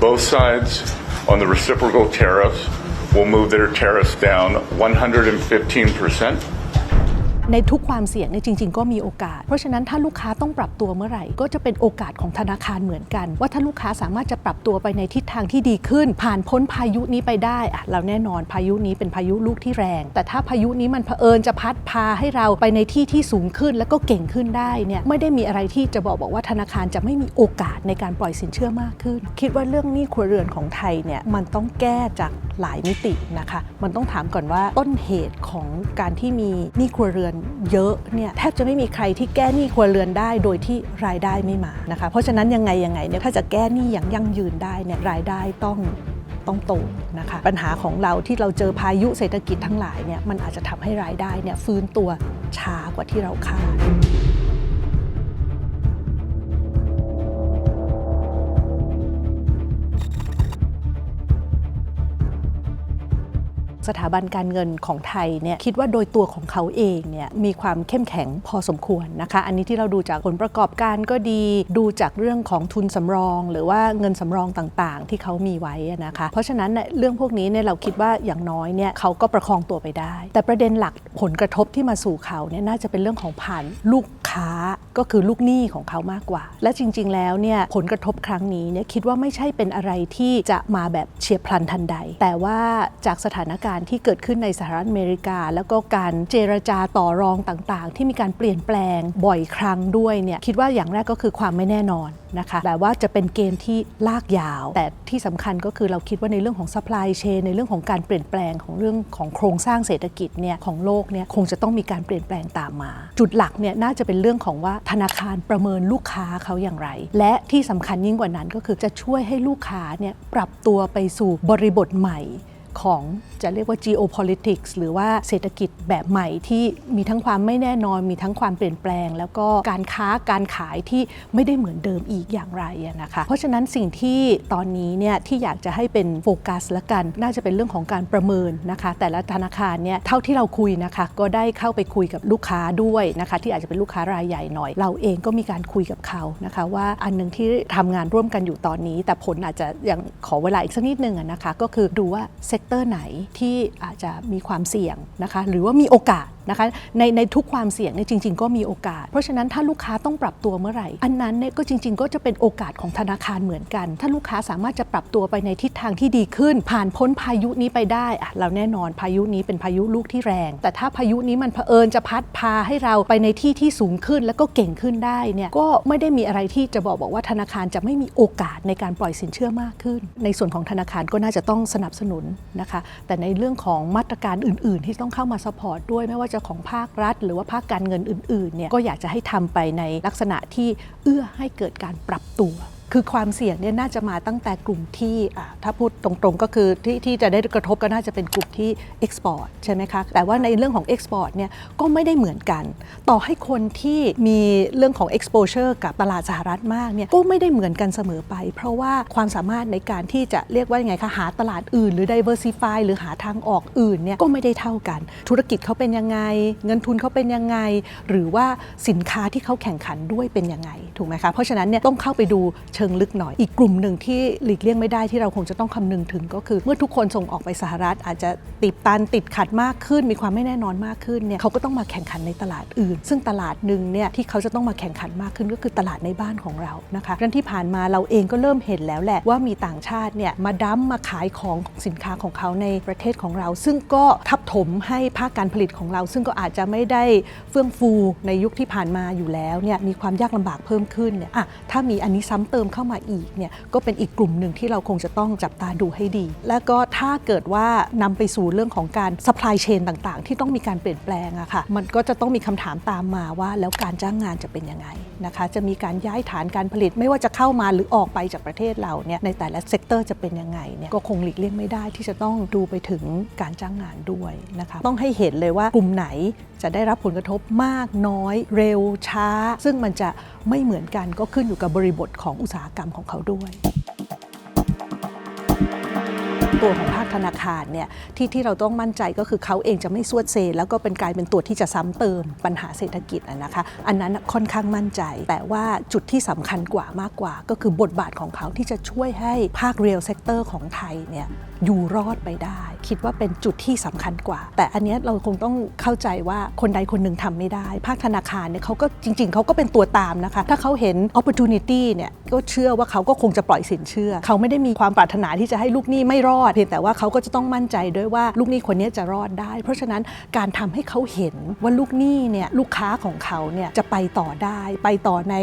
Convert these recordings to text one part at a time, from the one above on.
Both sides on the reciprocal tariffs will move their tariffs down 115%. ในทุกความเสี่ยงเนี่ยจริง ๆ ก็มีโอกาส เพราะฉะนั้นถ้าลูกค้าต้องปรับตัวเมื่อไหร่ ก็จะเป็นโอกาสของธนาคารเหมือนกัน ว่าถ้าลูกค้าสามารถจะปรับตัวไปในทิศทางที่ดีขึ้น ผ่านพ้นพายุนี้ไปได้อะเราแน่นอนพายุนี้เป็นพายุลูกที่แรง แต่ถ้าพายุนี้มันเผอิญจะพัดพาให้เราไปในที่ที่สูงขึ้นแล้วก็เก่งขึ้นได้เนี่ยไม่ได้มีอะไรที่จะบอกบอกว่าธนาคารจะไม่มีโอกาสในการปล่อยสินเชื่อมากขึ้น คิดว่าเรื่องหนี้ครัวเรือนของไทยเนี่ยมันต้องแก้จากหลายมิตินะคะ มันต้องถามก่อนว่าต้นเหตุของการที่มีหนี้ครัวเรือนเยอะเนี่ยแทบจะไม่มีใครที่แก้หนี้ครัวเรือนได้โดยที่รายได้ไม่มานะคะ เพราะฉะนั้นยังไงยังไงเนี่ยถ้าจะแก้หนี้อย่างยั่งยืนได้เนี่ยรายได้ต้องต้องโตนะคะปัญหาของเราที่เราเจอพายุเศรษฐกิจทั้งหลายเนี่ยมันอาจจะทำให้รายได้เนี่ยฟื้นตัวช้ากว่าที่เราคาด สถาบันการเงินของไทยเนี่ยคิดว่าโดยตัวของเขาเองเนี่ยมีความเข้มแข็งพอสมควรนะคะ อันนี้ที่เราดูจากผลประกอบการก็ดีดูจากเรื่องของทุนสำรอง หรือว่าเงินสำรองต่างๆ ที่เขามีไว้นะคะ เพราะฉะนั้นเนี่ยเรื่องพวกนี้เนี่ยเราคิดว่าอย่างน้อยเนี่ยเขาก็ประคองตัวไปได้ แต่ประเด็นหลักผลกระทบที่มาสู่เขาเนี่ยน่าจะเป็นเรื่องของผ่านลูกค้าก็คือลูกหนี้ของเขามากกว่า และจริง ๆ แล้วเนี่ยผลกระทบครั้งนี้เนี่ยคิดว่าไม่ใช่เป็นอะไรที่จะมาแบบเฉียบพลันทันใด แต่ว่าจากสถานการณ์ที่เกิดขึ้นในสหรัฐอเมริกา แล้วก็การเจรจาต่อรองต่างๆ ที่มีการเปลี่ยนแปลงบ่อยครั้งด้วยเนี่ยคิดว่าอย่างแรกก็คือความไม่แน่นอนนะคะแต่ว่าจะเป็นเกมที่ลากยาว แต่ที่สำคัญก็คือเราคิดว่าในเรื่องของ supply chain ในเรื่องของการเปลี่ยนแปลงของเรื่องของโครงสร้างเศรษฐกิจเนี่ยของโลกเนี่ยคงจะต้องมีการเปลี่ยนแปลงตามมา จุดหลักเนี่ยน่าจะเป็นเรื่องของว่าธนาคารประเมินลูกค้าเขาอย่างไร และที่สำคัญยิ่งกว่านั้นก็คือจะช่วยให้ลูกค้าเนี่ยปรับตัวไปสู่บริบทใหม่ ของจะเรียกว่า geopolitics หรือว่าเศรษฐกิจแบบใหม่ที่มีทั้งความไม่แน่นอน มีทั้งความเปลี่ยนแปลง แล้วก็การค้าการขายที่ไม่ได้เหมือนเดิมอีกอย่างไรนะคะ เพราะฉะนั้นสิ่งที่ตอนนี้เนี่ยที่อยากจะให้เป็นโฟกัสละกัน น่าจะเป็นเรื่องของการประเมินนะคะ แต่ละธนาคารเนี่ยเท่าที่เราคุยนะคะ ก็ได้เข้าไปคุยกับลูกค้าด้วยนะคะ ที่อาจจะเป็นลูกค้ารายใหญ่หน่อย เราเองก็มีการคุยกับเขานะคะ ว่าอันหนึงที่ทำงานร่วมกันอยู่ตอนนี้ แต่ผลอาจจะยังขอเวลาอีกสักนิดนึงนะคะ ก็คือดูว่าเซกเตอร์ไหนที่อาจจะมีความเสี่ยงนะคะหรือว่ามีโอกาส นะคะในในทุกความเสี่ยงเนี่ยจริง ๆ ก็มีโอกาส เพราะฉะนั้นถ้าลูกค้าต้องปรับตัวเมื่อไหร่ อันนั้นเนี่ยก็จริง ๆ ก็จะเป็นโอกาสของธนาคารเหมือนกัน ถ้าลูกค้าสามารถจะปรับตัวไปในทิศทางที่ดีขึ้น ผ่านพ้นพายุนี้ไปได้อะเราแน่นอนพายุนี้เป็นพายุลูกที่แรง แต่ถ้าพายุนี้มันเผอิญจะพัดพาให้เราไปในที่ที่สูงขึ้นแล้วก็เก่งขึ้นได้เนี่ยก็ไม่ได้มีอะไรที่จะบอกบอกว่าธนาคารจะไม่มีโอกาสในการปล่อยสินเชื่อมากขึ้น ในส่วนของธนาคารก็น่าจะต้องสนับสนุนนะคะแต่ในเรื่องของมาตรการอื่น ๆ ที่ต้องเข้ามาสปอร์ตด้วยไม่ว่าจะของภาครัฐ หรือว่าภาคการเงินอื่นๆเนี่ยก็อยากจะให้ทำไปในลักษณะที่เอื้อให้เกิดการปรับตัว คือความเสี่ยงเนี่ยน่าจะมาตั้งแต่กลุ่มที่ถ้าพูดตรงๆก็คือที่ที่จะได้กระทบก็น่าจะเป็นกลุ่มที่ Export ใช่ไหมคะ แต่ว่าในเรื่องของ Export เนี่ยก็ไม่ได้เหมือนกัน ต่อให้คนที่มีเรื่องของ exposure กับตลาดสหรัฐมากเนี่ยก็ไม่ได้เหมือนกันเสมอไป เพราะว่าความสามารถในการที่จะเรียกว่ายังไงคะหาตลาดอื่น หรือ diversify หรือหาทางออกอื่นเนี่ยก็ไม่ได้เท่ากัน ธุรกิจเขาเป็นยังไง เงินทุนเขาเป็นยังไง หรือว่าสินค้าที่เขาแข่งขันด้วยเป็นยังไงถูกไหมคะเพราะฉะนั้นเนี่ยต้องเข้าไปดูเชิงลึกหน่อย อีกกลุ่มหนึ่งที่หลีกเลี่ยงไม่ได้ที่เราคงจะต้องคำนึงถึงก็คือ เมื่อทุกคนส่งออกไปสหรัฐ อาจจะติดตันติดขัดมากขึ้น มีความไม่แน่นอนมากขึ้นเนี่ยเขาก็ต้องมาแข่งขันในตลาดอื่น ซึ่งตลาดหนึ่งเนี่ยที่เขาจะต้องมาแข่งขันมากขึ้นก็คือตลาดในบ้านของเรานะคะดังที่ผ่านมาเราเองก็เริ่มเห็นแล้วแหละว่ามีต่างชาติเนี่ยมาดั้มมาขายของสินค้าของเขาในประเทศของเรา ซึ่งก็ทับถมให้ภาคการผลิตของเรา ซึ่งก็อาจจะไม่ได้เฟื่องฟูในยุคที่ผ่านมาอยู่แล้วเนี่ยมีความยากลำบากเพิ่มขึ้นเนี่ยอะถ้ามีอันนี้ซ้ำเติมเข้ามาอีกเนี่ยก็เป็นอีกกลุ่มหนึ่งที่เราคงจะต้องจับตาดูให้ดี แล้วก็ถ้าเกิดว่านำไปสู่เรื่องของการ supply chain ต่างๆ ที่ต้องมีการเปลี่ยนแปลงอะค่ะมันก็จะต้องมีคำถามตามมาว่า แล้วการจ้างงานจะเป็นยังไงนะคะจะมีการย้ายฐานการผลิตไม่ว่าจะเข้ามาหรือออกไปจากประเทศเราเนี่ยในแต่ละเซกเตอร์จะเป็นยังไงเนี่ยก็คงหลีกเลี่ยงไม่ได้ที่จะต้องดูไปถึงการจ้างงานด้วยนะคะต้องให้เห็นเลยว่ากลุ่มไหน จะได้รับผลกระทบมากน้อย เร็วช้า ซึ่งมันจะไม่เหมือนกันก็ขึ้นอยู่กับบริบทของอุตสาหกรรมของเขาด้วยตัวของภาคธนาคารเนี่ยที่ที่เราต้องมั่นใจก็คือเขาเองจะไม่สวดเซ แล้วก็เป็นกลายเป็นตัวที่จะซ้ำเติมปัญหาเศรษฐกิจนะคะ อันนั้นค่อนข้างมั่นใจ แต่ว่าจุดที่สำคัญกว่ามากกว่า ก็คือบทบาทของเขาที่จะช่วยให้ภาคเรียลเซกเตอร์ของไทยเนี่ยอยู่รอดไปได้คิดว่าเป็นจุดที่สำคัญกว่า แต่อันนี้เราคงต้องเข้าใจว่าคนใดคนหนึ่งทำไม่ได้ ภาคธนาคารเนี่ยเขาก็จริง ๆเขาก็เป็นตัวตามนะคะ ถ้าเขาเห็น opportunity เนี่ยก็เชื่อว่าเขาก็คงจะปล่อยสินเชื่อ เขาไม่ได้มีความปรารถนาที่จะให้ลูกหนี้ไม่รอดเพียงแต่ว่าเขาก็จะต้องมั่นใจด้วยว่าลูกหนี้คนนี้จะรอดได้ เพราะฉะนั้นการทำให้เขาเห็นว่าลูกหนี้เนี่ยลูกค้าของเขาเนี่ยจะไปต่อได้ ไปต่อใน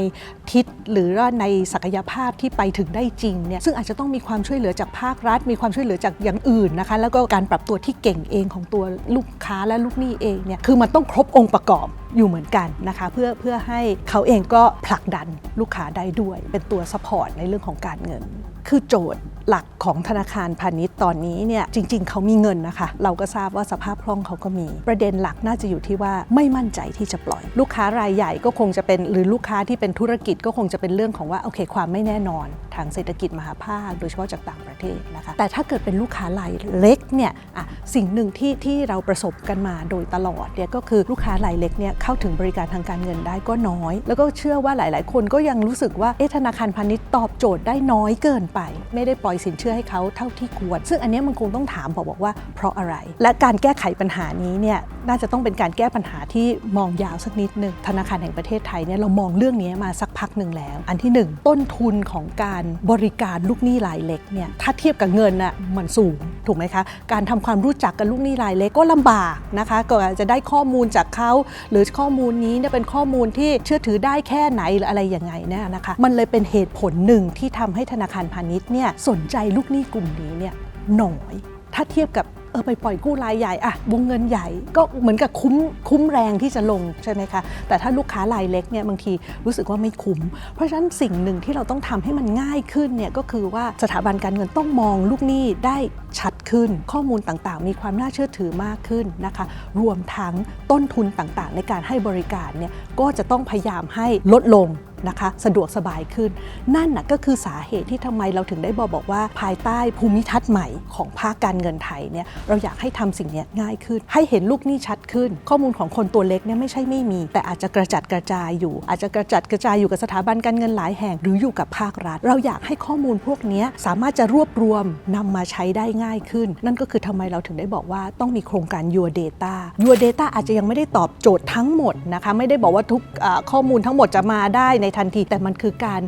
ทิศหรือว่าในศักยภาพที่ไปถึงได้จริงเนี่ยซึ่งอาจจะต้องมีความช่วยเหลือจากภาครัฐ มีความช่วยเหลือจากอย่างอื่นนะคะ แล้วก็การปรับตัวที่เก่งเองของตัวลูกค้าและลูกหนี้เองเนี่ยคือมันต้องครบองค์ประกอบอยู่เหมือนกันนะคะเพื่อเพื่อให้เขาเองก็ผลักดันลูกค้าได้ด้วย เป็นตัวสปอร์ตในเรื่องของการเงิน คือโจทย์ หลักของธนาคารพาณิชย์ตอนนี้เนี่ยจริง ๆ เขามีเงินนะคะ เราก็ทราบว่าสภาพคล่องเขาก็มี ประเด็นหลักน่าจะอยู่ที่ว่าไม่มั่นใจที่จะปล่อย ลูกค้ารายใหญ่ก็คงจะเป็นหรือลูกค้าที่เป็นธุรกิจก็คงจะเป็นเรื่องของว่าโอเคความไม่แน่นอน ทางเศรษฐกิจมหาภาค โดยเฉพาะจากต่างประเทศนะคะแต่ถ้าเกิดเป็นลูกค้ารายเล็กเนี่ยอะสิ่งหนึ่งที่ที่เราประสบกันมาโดยตลอดเนี่ยก็คือลูกค้ารายเล็กเนี่ยเข้าถึงบริการทางการเงินได้ก็น้อย แล้วก็เชื่อว่าหลาย ๆ คนก็ยังรู้สึกว่าเอ๊ะธนาคารพาณิชย์ตอบโจทย์ได้น้อยเกินไป ไม่ได้ปล่อยสินเชื่อให้เขาเท่าที่ควร ซึ่งอันนี้มันคงต้องถามบอกบอกว่าเพราะอะไร และการแก้ไขปัญหานี้เนี่ยน่าจะต้องเป็นการแก้ปัญหาที่มองยาวสักนิดหนึ่งธนาคารแห่งประเทศไทยเนี่ยเรามองเรื่องนี้มาสักพักหนึ่งแล้ว อันที่หนึ่งต้นทุนของการบริการลูกหนี้รายเล็กเนี่ยถ้าเทียบกับเงินน่ะมันสูงถูกไหมคะการทำความรู้จักกับลูกหนี้รายเล็กก็ลำบากนะคะก็อาจจะได้ข้อมูลจากเขาหรือข้อมูลนี้เนี่ยเป็นข้อมูลที่เชื่อถือได้แค่ไหนหรืออะไรยังไงเนี่ยนะคะมันเลยเป็นเหตุผลหนึ่งที่ทำให้ธนาคารพาณิชย์เนี่ยสนใจลูกหนี้กลุ่มนี้เนี่ยน้อย ถ้าเทียบกับเออไปปล่อยกู้รายใหญ่อะวงเงินใหญ่ก็เหมือนกับคุ้มคุ้มแรงที่จะลงใช่ไหมคะ แต่ถ้าลูกค้ารายเล็กเนี่ยบางทีรู้สึกว่าไม่คุ้ม เพราะฉะนั้นสิ่งหนึ่งที่เราต้องทำให้มันง่ายขึ้นเนี่ยก็คือว่าสถาบันการเงินต้องมองลูกหนี้ได้ชัดขึ้น ข้อมูลต่างๆ มีความน่าเชื่อถือมากขึ้นนะคะ รวมทั้งต้นทุนต่างๆ ในการให้บริการเนี่ยก็จะต้องพยายามให้ลดลง นะคะสะดวกสบายขึ้น นั่นนะก็คือสาเหตุที่ทำไมเราถึงได้บอกบอกว่า ภายใต้ภูมิทัศน์ใหม่ของภาคการเงินไทยเนี่ยเราอยากให้ทำสิ่งนี้ง่ายขึ้น ให้เห็นลูกหนี้ชัดขึ้น ข้อมูลของคนตัวเล็กเนี่ยไม่ใช่ไม่มี แต่อาจจะกระจัดกระจายอยู่ อาจจะกระจัดกระจายอยู่กับสถาบันการเงินหลายแห่งหรืออยู่กับภาครัฐ เราอยากให้ข้อมูลพวกนี้สามารถจะรวบรวมนำมาใช้ได้ง่ายขึ้น นั่นก็คือทำไมเราถึงได้บอกว่าต้องมีโครงการ Your Data Your Data อาจจะยังไม่ได้ตอบโจทย์ทั้งหมดนะคะไม่ได้บอกว่าทุกข้อมูลทั้งหมดจะมาได้ในทันที แต่มันคือการ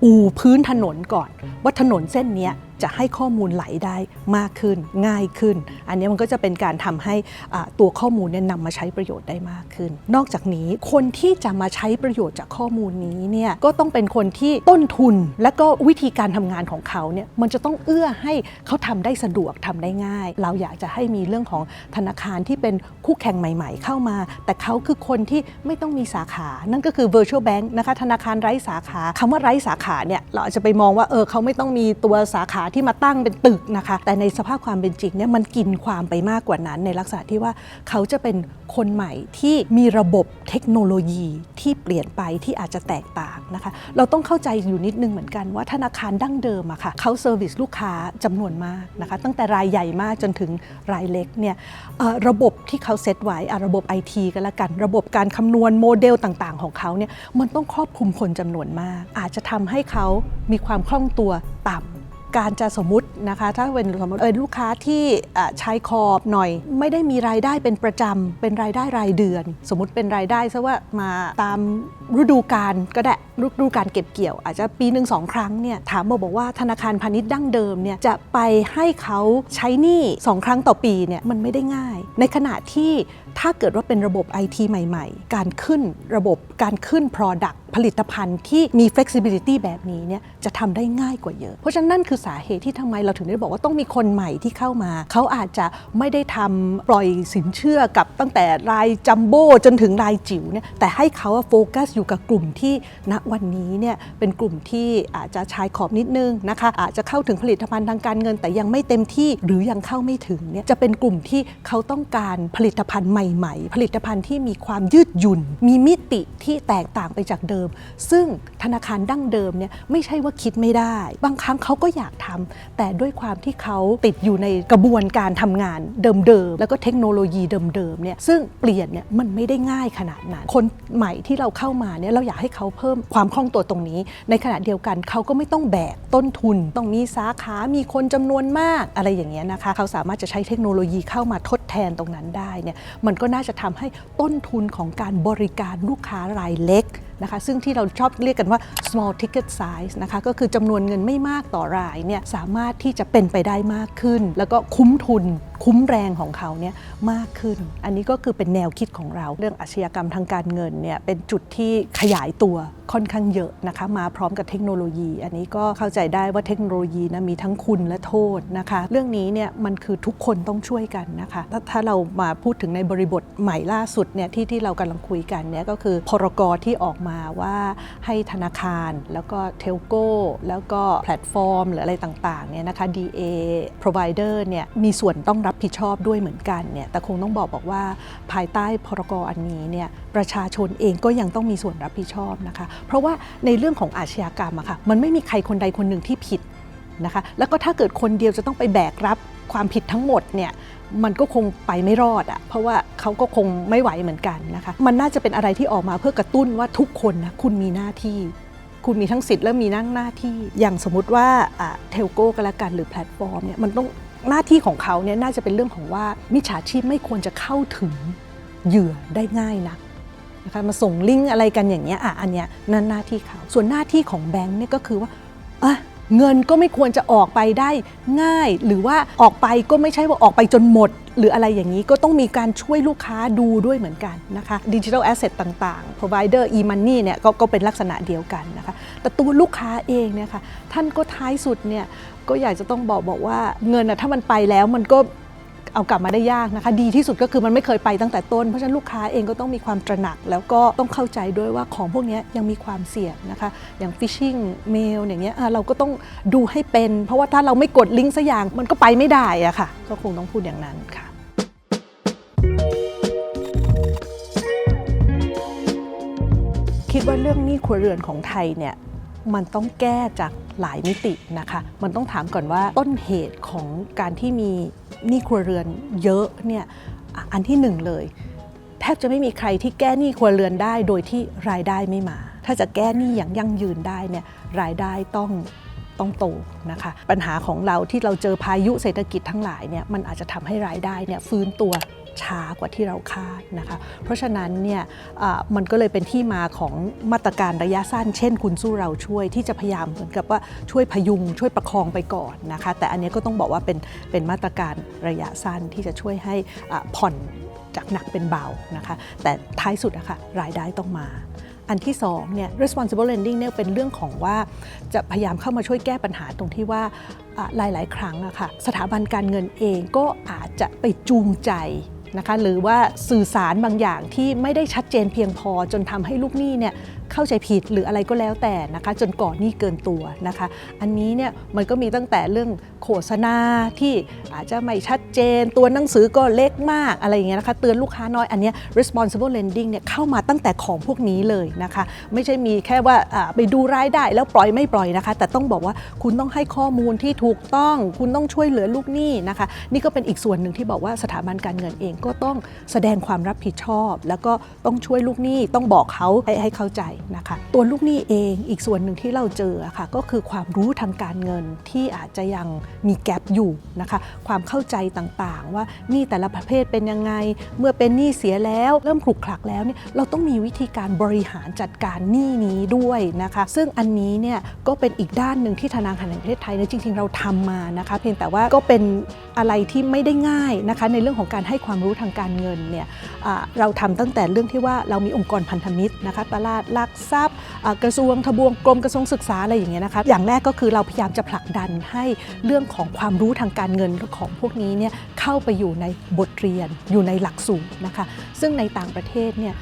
ปูพื้นถนนก่อน ว่าถนนเส้นนี้ จะให้ข้อมูลไหลได้มากขึ้นง่ายขึ้น อันนี้มันก็จะเป็นการทำให้ตัวข้อมูลเนี่ยนำมาใช้ประโยชน์ได้มากขึ้น นอกจากนี้คนที่จะมาใช้ประโยชน์จากข้อมูลนี้เนี่ยก็ต้องเป็นคนที่ต้นทุน และก็วิธีการทำงานของเขาเนี่ยมันจะต้องเอื้อให้เขาทำได้สะดวกทำได้ง่าย เราอยากจะให้มีเรื่องของธนาคารที่เป็นคู่แข่งใหม่ ๆ เข้ามา แต่เขาคือคนที่ไม่ต้องมีสาขา นั่นก็คือ virtual bank นะคะธนาคารไร้สาขาคำว่าไร้สาขาเนี่ยเราอาจจะไปมองว่าเออเขาไม่ต้องมีตัวสาขาที่มาตั้งเป็นตึกนะคะ แต่ในสภาพความเป็นจริงเนี่ยมันกินความไปมากกว่านั้น ในลักษณะที่ว่าเขาจะเป็นคนใหม่ที่มีระบบเทคโนโลยีที่เปลี่ยนไปที่อาจจะแตกต่างนะคะ เราต้องเข้าใจอยู่นิดนึงเหมือนกันว่าธนาคารดั้งเดิมอะค่ะเขาเซอร์วิสลูกค้าจำนวนมากนะคะ ตั้งแต่รายใหญ่มากจนถึงรายเล็กเนี่ยระบบที่เขาเซตไว้อะระบบ IT กันละกัน ระบบการคำนวณโมเดลต่างๆ ของเขาเนี่ยมันต้องครอบคลุมคนจำนวนมาก อาจจะทำให้เขามีความคล่องตัวต่ำ การจะสมมตินะคะถ้าเป็นสมมติเออลูกค้าที่ใช้ขอบหน่อย ไม่ได้มีรายได้เป็นประจำเป็นรายได้รายเดือน สมมติเป็นรายได้ซะว่ามาตาม ฤดูกาลก็ได้ฤดูการเก็บเกี่ยว อาจจะปีหนึ่งสองครั้งเนี่ยถามบอกบอกว่าธนาคารพาณิชย์ดั้งเดิมเนี่ยจะไปให้เขาใช้หนี้สองครั้งต่อปีเนี่ยมันไม่ได้ง่าย ในขณะที่ถ้าเกิดว่าเป็นระบบ IT ใหม่ ๆ การขึ้นระบบการขึ้น Product ผลิตภัณฑ์ที่มี flexibility แบบนี้เนี่ยจะทำได้ง่ายกว่าเยอะ เพราะฉะนั้นนั่นคือสาเหตุที่ทำไมเราถึงได้บอกว่าต้องมีคนใหม่ที่เข้ามา เขาอาจจะไม่ได้ทำปล่อยสินเชื่อกับตั้งแต่รายจัมโบ้จนถึงรายจิ๋วเนี่ยแต่ให้เขาโฟกัสอยู่อยู่กับกลุ่มที่ณวันนี้เนี่ยเป็นกลุ่มที่อาจจะชายขอบนิดนึงนะคะอาจจะเข้าถึงผลิตภัณฑ์ทางการเงิน แต่ยังไม่เต็มที่หรือยังเข้าไม่ถึงเนี่ยจะเป็นกลุ่มที่เขาต้องการผลิตภัณฑ์ใหม่ ๆ ผลิตภัณฑ์ที่มีความยืดหยุ่น มีมิติที่แตกต่างไปจากเดิม ซึ่งธนาคารดั้งเดิมเนี่ยไม่ใช่ว่าคิดไม่ได้ บางครั้งเขาก็อยากทำแต่ด้วยความที่เขาติดอยู่ในกระบวนการทำงานเดิมๆแล้วก็เทคโนโลยีเดิมๆเนี่ยซึ่งเปลี่ยนเนี่ยมันไม่ได้ง่ายขนาดนั้นคนใหม่ที่เราเข้ามาเนี่ยเราอยากให้เขาเพิ่มความคล่องตัวตรงนี้ ในขณะเดียวกันเขาก็ไม่ต้องแบกต้นทุน ต้องมีสาขา มีคนจำนวนมากอะไรอย่างเงี้ยนะคะ เขาสามารถจะใช้เทคโนโลยีเข้ามาทด แทนตรงนั้นได้เนี่ยมันก็น่าจะทำให้ต้นทุนของการบริการลูกค้ารายเล็กนะคะซึ่งที่เราชอบเรียกกันว่า small ticket size นะคะก็คือจำนวนเงินไม่มากต่อรายเนี่ยสามารถที่จะเป็นไปได้มากขึ้น แล้วก็คุ้มทุนคุ้มแรงของเขาเนี่ยมากขึ้น อันนี้ก็คือเป็นแนวคิดของเราเรื่องอาชญากรรมทางการเงินเนี่ยเป็นจุดที่ขยายตัวค่อนข้างเยอะนะคะมาพร้อมกับเทคโนโลยี อันนี้ก็เข้าใจได้ว่าเทคโนโลยีนะมีทั้งคุณและโทษนะคะ เรื่องนี้เนี่ยมันคือทุกคนต้องช่วยกันนะคะถ้าเรามาพูดถึงในบริบทใหม่ล่าสุดเนี่ยที่ที่เรากำลังคุยกันเนี่ยก็คือพรกรที่ออกมาว่าให้ธนาคาร แล้วก็เทลโก้ แล้วก็แพลตฟอร์ม หรืออะไรต่างๆเนี่ยนะคะ DA provider เนี่ยมีส่วนต้องรับผิดชอบด้วยเหมือนกันเนี่ยแต่คงต้องบอกบอกว่าภายใต้พรกรอันนี้เนี่ยประชาชนเองก็ยังต้องมีส่วนรับผิดชอบนะคะ เพราะว่าในเรื่องของอาชญากรรมอะค่ะมันไม่มีใครคนใดคนหนึ่งที่ผิดนะคะแล้วก็ถ้าเกิดคนเดียวจะต้องไปแบกรับความผิดทั้งหมดเนี่ยมันก็คงไปไม่รอดอะเพราะว่าเขาก็คงไม่ไหวเหมือนกันนะคะ มันน่าจะเป็นอะไรที่ออกมาเพื่อกระตุ้นว่าทุกคนนะคุณมีหน้าที่ คุณมีทั้งสิทธิ์และมีนั่งหน้าที่ อย่างสมมุติว่าเทลโก้ก็แล้วกันหรือแพลตฟอร์มเนี่ยมันต้องหน้าที่ของเขาเนี่ยน่าจะเป็นเรื่องของว่ามิจฉาชีพไม่ควรจะเข้าถึงเหยื่อได้ง่ายนักนะคะมาส่งลิงก์อะไรกันอย่างเงี้ยอะอันเนี้ยนั่นหน้าที่เขาส่วนหน้าที่ของแบงค์เนี่ยก็คือว่าอะ เงินก็ไม่ควรจะออกไปได้ง่าย หรือว่าออกไปก็ไม่ใช่ว่าออกไปจนหมด หรืออะไรอย่างนี้ก็ต้องมีการช่วยลูกค้าดูด้วยเหมือนกันนะคะดิจิทัลแอสเซทต่างๆ provider e-money เนี่ยก็ก็เป็นลักษณะเดียวกันนะคะแต่ตัวลูกค้าเองเนี่ยค่ะท่านก็ท้ายสุดเนี่ยก็อยากจะต้องบอกบอกว่าเงินนะถ้ามันไปแล้วมันก็ เอากลับมาได้ยากนะคะ ดีที่สุดก็คือมันไม่เคยไปตั้งแต่ต้น เพราะฉะนั้นลูกค้าเองก็ต้องมีความตระหนัก แล้วก็ต้องเข้าใจด้วยว่าของพวกนี้ยังมีความเสี่ยงนะคะ อย่างฟิชชิงเมลอย่างเงี้ยเราก็ต้องดูให้เป็น เพราะว่าถ้าเราไม่กดลิงก์สักอย่างมันก็ไปไม่ได้อะค่ะ ก็คงต้องพูดอย่างนั้นค่ะคิดว่าเรื่องหนี้ครัวเรือนของไทยเนี่ยมันต้องแก้จากหลายมิตินะคะ มันต้องถามก่อนว่าต้นเหตุของการที่มี หนี้ครัวเรือนเยอะเนี่ยอันที่หนึ่งเลย แทบจะไม่มีใครที่แก้หนี้ครัวเรือนได้โดยที่รายได้ไม่มา ถ้าจะแก้หนี้อย่างยั่งยืนได้เนี่ยรายได้ต้องต้องโตนะคะ ปัญหาของเราที่เราเจอพายุเศรษฐกิจทั้งหลายเนี่ยมันอาจจะทำให้รายได้เนี่ยฟื้นตัว ช้ากว่าที่เราคาดนะคะเพราะฉะนั้นเนี่ยมันก็เลยเป็นที่มาของมาตรการระยะสั้น เช่น คุณสู้เราช่วยที่จะพยายามเหมือนกับว่าช่วยพยุง ช่วยประคองไปก่อนนะคะแต่อันนี้ก็ต้องบอกว่าเป็นเป็นมาตรการระยะสั้นที่จะช่วยให้ผ่อนจากหนักเป็นเบานะคะแต่ท้ายสุดอะคะรายได้ต้องมาอันที่2เนี่ย responsible lending เนี่ยเป็นเรื่องของว่าจะพยายามเข้ามาช่วยแก้ปัญหาตรงที่ว่าหลาย ๆ ครั้งอะค่ะสถาบันการเงินเองก็อาจจะไปจูงใจ นะคะหรือว่าสื่อสารบางอย่างที่ไม่ได้ชัดเจนเพียงพอจนทำให้ลูกหนี้เนี่ยเข้าใจผิดหรืออะไรก็แล้วแต่นะคะจนก่อหนี้เกินตัวนะคะ อันนี้เนี่ยมันก็มีตั้งแต่เรื่องโฆษณาที่อาจจะไม่ชัดเจน ตัวหนังสือก็เล็กมากอะไรอย่างเงี้ยนะคะเตือนลูกค้าน้อยอันนี้ responsible lending เนี่ยเข้ามาตั้งแต่ของพวกนี้เลยนะคะไม่ใช่มีแค่ว่าไปดูรายได้แล้วปล่อยไม่ปล่อยนะคะ แต่ต้องบอกว่าคุณต้องให้ข้อมูลที่ถูกต้อง คุณต้องช่วยเหลือลูกหนี้นะคะ นี่ก็เป็นอีกส่วนหนึ่งที่บอกว่าสถาบันการเงินเองก็ต้องแสดงความรับผิดชอบ แล้วก็ต้องช่วยลูกหนี้ต้องบอกเขาให้ให้เข้าใจนะคะ ตัวลูกหนี้เองอีกส่วนหนึ่งที่เราเจอค่ะก็คือความรู้ทางการเงินที่อาจจะยังมีแกลบอยู่นะคะ ความเข้าใจต่างๆ ว่าหนี้แต่ละประเภทเป็นยังไง เมื่อเป็นหนี้เสียแล้วเริ่มขลุกขลักแล้วเนี่ยเราต้องมีวิธีการบริหารจัดการหนี้นี้ด้วยนะคะ ซึ่งอันนี้เนี่ยก็เป็นอีกด้านหนึ่งที่ธนาคารแห่งประเทศไทยเนี่ยจริง ๆ เราทำมานะคะ เพียงแต่ว่าก็เป็นอะไรที่ไม่ได้ง่ายนะคะในเรื่องของการให้ความรู้ทางการเงินเนี่ยเราทำตั้งแต่เรื่องที่ว่าเรามีองค์กรพันธมิตรนะคะตลาดหลักทรัพย์กระทรวงทบวงกรมกระทรวงศึกษาอะไรอย่างเงี้ยนะคะอย่างแรกก็คือเราพยายามจะผลักดันให้เรื่องของความรู้ทางการเงินของพวกนี้เนี่ยเข้าไปอยู่ในบทเรียนอยู่ในหลักสูตรนะคะซึ่งในต่างประเทศเนี่ย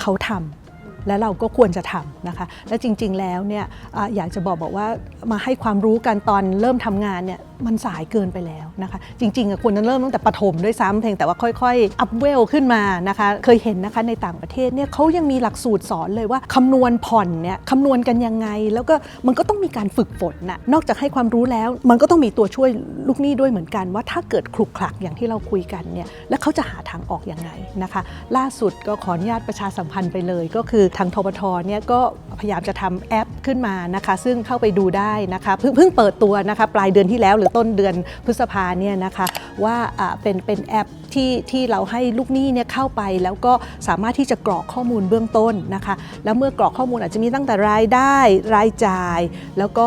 เขาทำและเราก็ควรจะทำนะคะ และจริงๆแล้วเนี่ยออยากจะบอกบอกว่ามาให้ความรู้กันตอนเริ่มทำงานเนี่ย มันสายเกินไปแล้วนะคะ จริงๆควรจะเริ่มตั้งแต่ประถมด้วยซ้ำเพียงแต่ว่าค่อยๆ อัพเวลขึ้นมานะคะ เคยเห็นนะคะในต่างประเทศเนี่ยเขายังมีหลักสูตรสอนเลยว่าคำนวณผ่อนเนี่ยคำนวณกันยังไง แล้วก็มันก็ต้องมีการฝึกฝนนะนอกจากให้ความรู้แล้ว มันก็ต้องมีตัวช่วยลูกหนี้ด้วยเหมือนกันว่าถ้าเกิดคลุกคลักอย่างที่เราคุยกันเนี่ยแล้วเขาจะหาทางออกยังไงนะคะ ล่าสุดก็ขออนุญาตประชาสัมพันธ์ไปเลย ก็คือทางทบทเนี่ยก็พยายามจะทำแอป ขึ้นมานะคะซึ่งเข้าไปดูได้นะคะเพิ่งเพิ่งเปิดตัวนะคะปลายเดือนที่แล้วหรือต้นเดือนพฤษภาเนี่ยนะคะว่าอ่าเป็นเป็นแอป ที่ที่เราให้ลูกหนี้เนี่ยเข้าไป แล้วก็สามารถที่จะกรอกข้อมูลเบื้องต้นนะคะแล้วเมื่อกรอกข้อมูลอาจจะมีตั้งแต่รายได้รายจ่าย แล้วก็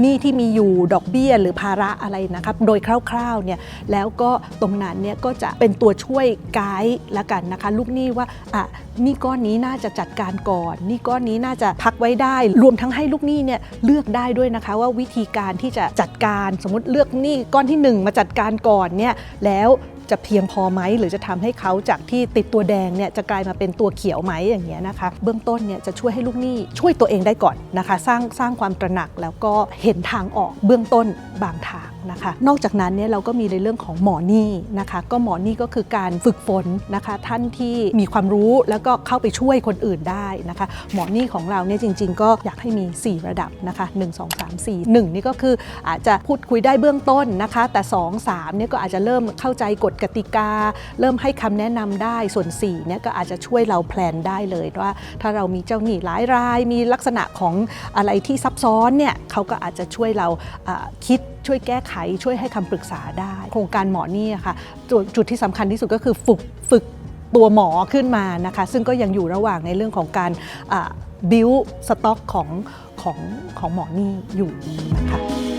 หนี้ที่มีอยู่ดอกเบี้ยหรือภาระอะไรนะครับโดยคร่าวๆเนี่ยแล้วก็ตรงนั้นเนี่ยก็จะเป็นตัวช่วยไกด์ละกันนะคะ ลูกหนี้ว่าอะนี้ก้อนนี้น่าจะจัดการก่อนนี้ก้อนนี้น่าจะพักไว้ได้ รวมทั้งให้ลูกหนี้เนี่ยเลือกได้ด้วยนะคะว่าวิธีการที่จะจัดการสมมติเลือกหนี้ก้อนที่หนึ่งมาจัดการก่อนเนี่ยแล้ว จะเพียงพอไหมหรือจะทำให้เขาจากที่ติดตัวแดงเนี่ยจะกลายมาเป็นตัวเขียวไหมอย่างเงี้ยนะคะ เบื้องต้นเนี่ยจะช่วยให้ลูกหนี้ช่วยตัวเองได้ก่อนนะคะ สร้างสร้างความตระหนักแล้วก็เห็นทางออกเบื้องต้นบางทาง นะคะ นอกจากนั้นเนี่ยเราก็มีในเรื่องของหมอนี้นะคะ ก็หมอนี้ก็คือการฝึกฝนนะคะ ท่านที่มีความรู้แล้วก็เข้าไปช่วยคนอื่นได้นะคะ หมอนี้ของเราเนี่ยจริง ๆ ก็อยากให้มี 4 ระดับนะคะ 1 2 3 4 1 นี่ก็คืออาจจะพูดคุยได้เบื้องต้นนะคะ แต่ 2 3เนี่ยก็อาจจะเริ่มเข้าใจกฎกติกา เริ่มให้คำแนะนำได้ส่วน4เนี่ยก็อาจจะช่วยเราแพลนได้เลยว่า ถ้าเรามีเจ้าหนี้หลายราย มีลักษณะของอะไรที่ซับซ้อนเนี่ยเขาก็อาจจะช่วยเราคิดช่วยแก้ไขช่วยให้คำปรึกษาได้ โครงการหมอนี่อะค่ะจุดจุดที่สำคัญที่สุดก็คือฝึกฝึกตัวหมอขึ้นมานะคะ ซึ่งก็ยังอยู่ระหว่างในเรื่องของการบิวสต็อกของของของหมอนี่อยู่นะคะ